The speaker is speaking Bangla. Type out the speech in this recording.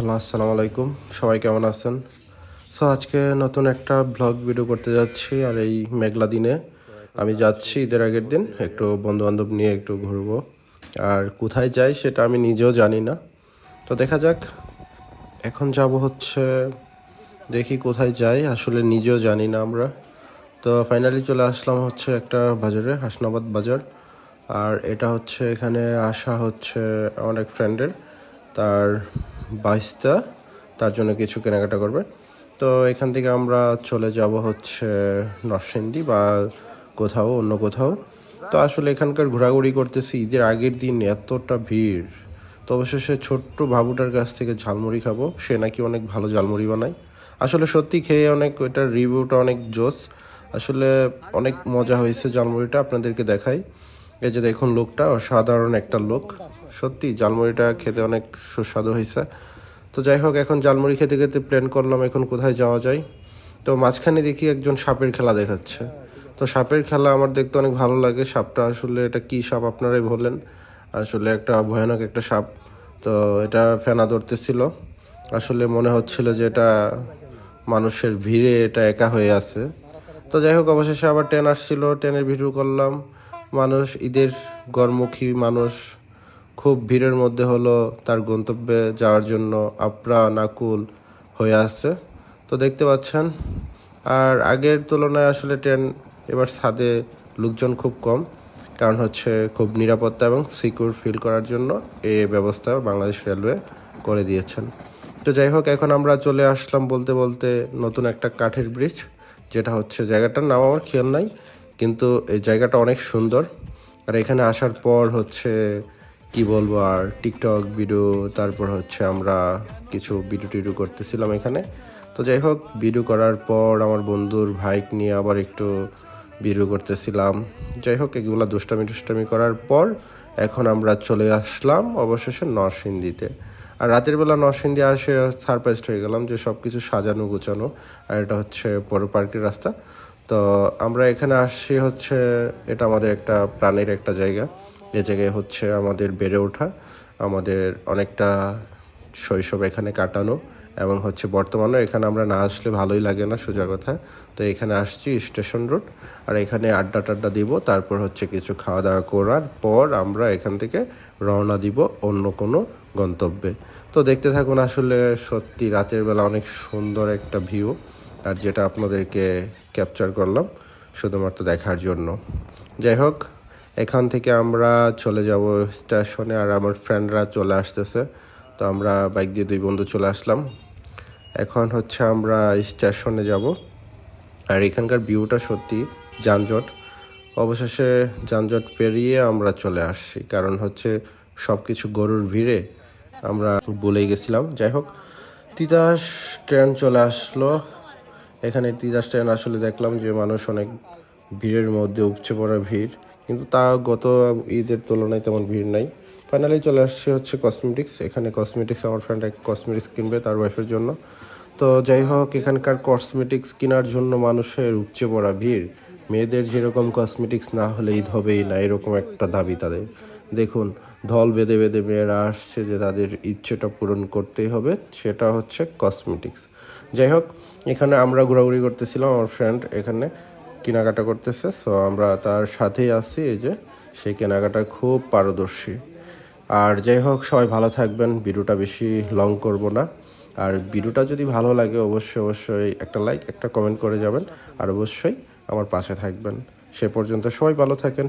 হ্যালো, আসসালামু আলাইকুম। সবাই কেমন আছেন? সো আজকে নতুন একটা ব্লগ ভিডিও করতে যাচ্ছি, আর এই মেঘলা দিনে আমি যাচ্ছি ঈদের আগের দিন, একটু বন্ধু বান্ধব নিয়ে একটু ঘুরবো। আর কোথায় যাই সেটা আমি নিজেও জানি না। তো দেখা যাক, এখন যাব হচ্ছে, দেখি কোথায় যাই, আসলে নিজেও জানি না আমরা। তো ফাইনালি চলে আসলাম হচ্ছে একটা বাজারে, হাসনাবাদ বাজার। আর এটা হচ্ছে, এখানে আসা হচ্ছে আমার এক ফ্রেন্ডের তার বাইশটা, তার জন্য কিছু কেনাকাটা করবে তো এখান থেকে আমরা চলে যাব হচ্ছে নরসিংদী বা কোথাও, অন্য কোথাও। তো আসলে এখানকার ঘোরাঘুরি করতেছি, ঈদের আগের দিন এতটা ভিড়। তো অবশেষে ছোট্ট বাবুটার কাছ থেকে ঝালমুড়ি খাব। সে নাকি অনেক ভালো ঝালমুড়ি বানায়। আসলে সত্যি খেয়ে অনেক ওইটার রিভিউটা অনেক জোস। আসলে অনেক মজা হয়েছে ঝালমুড়িটা, আপনাদেরকে দেখাই। এই যে দেখুন লোকটা, অসাধারণ একটা লোক। সত্যি জালমুড়িটা খেতে অনেক সুস্বাদু হয়েছে। তো যাই হোক, এখন জালমুড়ি খেতে খেতে প্ল্যান করলাম এখন কোথায় যাওয়া যায়। তো মাঝখানে দেখি একজন সাপের খেলা দেখাচ্ছে। তো সাপের খেলা আমার দেখতে অনেক ভালো লাগে। সাপটা আসলে এটা কি সাপ আপনারাই বললেন আসলে একটা ভয়ানক একটা সাপ। তো এটা ফেনা ধরতেছিল। আসলে মনে হচ্ছিল যে এটা মানুষের ভিড়ে এটা একা হয়ে আছে। তো যাই হোক, অবশেষে আবার ট্রেন আসছিল। ট্রেনের ভিডিও করলাম। মানুষ, ঈদের গড়মুখী মানুষ খুব ভিড়ের মধ্যে হলো তার গন্তব্যে যাওয়ার জন্য আপ্রাণ আকুল হয়ে আছে। তো দেখতে পাচ্ছেন, আর আগের তুলনায় আসলে ট্রেন এবার ছাদে লোকজন খুব কম, কারণ হচ্ছে খুব নিরাপত্তা এবং সিকিউর ফিল করার জন্য এ ব্যবস্থা বাংলাদেশ রেলওয়ে করে দিয়েছেন। তো যাই হোক, এখন আমরা চলে আসলাম বলতে বলতে নতুন একটা কাঠের ব্রিজ, যেটা হচ্ছে জায়গাটার নাম আমার খেয়াল নাই। কিন্তু এই জায়গাটা অনেক সুন্দর। আর এখানে আসার পর হচ্ছে, কি বলব আর, টিকটক ভিডিও, তারপর হচ্ছে আমরা কিছু ভিডিও টিডিও করতেছিলাম এখানে। তো যাই হোক, ভিডিও করার পর আমার বন্ধুর ভাইক নিয়ে আবার একটু ভিডিও করতেছিলাম। যাই হোক, এগুলো দুষ্টামি টুষ্টামি করার পর এখন আমরা চলে আসলাম অবশেষে নরসিংদীতে। আর রাতের বেলা নরসিংদী আসে সারপ্রাইজড হয়ে গেলাম যে সব কিছু সাজানো, গোছানো। আর এটা হচ্ছে বড় পার্কের রাস্তা। তো আমরা এখানে আসছি হচ্ছে, এটা আমাদের একটা প্রাণের একটা জায়গা। এ জায়গায় হচ্ছে আমাদের বেড়ে ওঠা, আমাদের অনেকটা শৈশব এখানে কাটানো। এবং হচ্ছে বর্তমানে এখানে আমরা না আসলে ভালোই লাগে না সোজা কথা। তো এখানে আসছি স্টেশন রোড, আর এখানে আড্ডা টাড্ডা দিব, তারপর হচ্ছে কিছু খাওয়া দাওয়া করার পর আমরা এখান থেকে রওনা দিব অন্য কোনো গন্তব্যে। তো দেখতে থাকুন আসলে সত্যি রাতের বেলা অনেক সুন্দর একটা ভিউ, আর যেটা আপনাদেরকে ক্যাপচার করলাম শুধুমাত্র দেখার জন্য। যাই হোক, এখান থেকে আমরা চলে যাব স্টেশনে, আর আমার ফ্রেন্ডরা চলে আসতেছে। তো আমরা বাইক দিয়ে দুই বন্ধু চলে আসলাম। এখন হচ্ছে আমরা স্টেশনে যাব। আর এখানকার ভিউটা সত্যি যানজট। অবশেষে যানজট পেরিয়ে আমরা চলে আসছি। কারণ হচ্ছে সব কিছু গরুর ভিড়ে আমরা বলেই গেছিলাম। যাই হোক, তিতাস ট্রেন চলে আসলো। এখানে তিতাস ট্রেন আসলে দেখলাম যে মানুষ অনেক ভিড়ের মধ্যে উপচে পড়া ভিড়। কিন্তু তা গত ঈদের তুলনায় তেমন ভিড় নাই। ফাইনালি চলে আসছে হচ্ছে কসমেটিক্স এখানে কসমেটিক্স আমার ফ্রেন্ড এক কসমেটিক্স কিনবে তার ওয়াইফের জন্য। তো যাই হোক, এখানকার কসমেটিক্স কেনার জন্য মানুষের উপচে পড়া ভিড়। মেয়েদের যেরকম কসমেটিক্স না হলে ঈদ হবেই না, এরকম একটা দাবি তাদের। দেখুন, ধল বেঁধে বেঁধে মেয়েরা আসছে যে তাদের ইচ্ছেটা পূরণ করতেই হবে, সেটা হচ্ছে কসমেটিক্স যাই হোক, এখানে আমরা ঘোরাঘুরি করতেছিলাম আমার ফ্রেন্ড এখানে কেনাকাটা করতেছে। সো আমরা তার সাথেই আছি, এই যে সেই কেনাকাটা খুব পারদর্শী। আর যাই হোক, সবাই ভালো থাকবেন। ভিডিওটা বেশি লং করব না। আর ভিডিওটা যদি ভালো লাগে, অবশ্যই অবশ্যই একটা লাইক একটা কমেন্ট করে যাবেন। আর অবশ্যই আমার পাশে থাকবেন। সে পর্যন্ত সবাই ভালো থাকেন।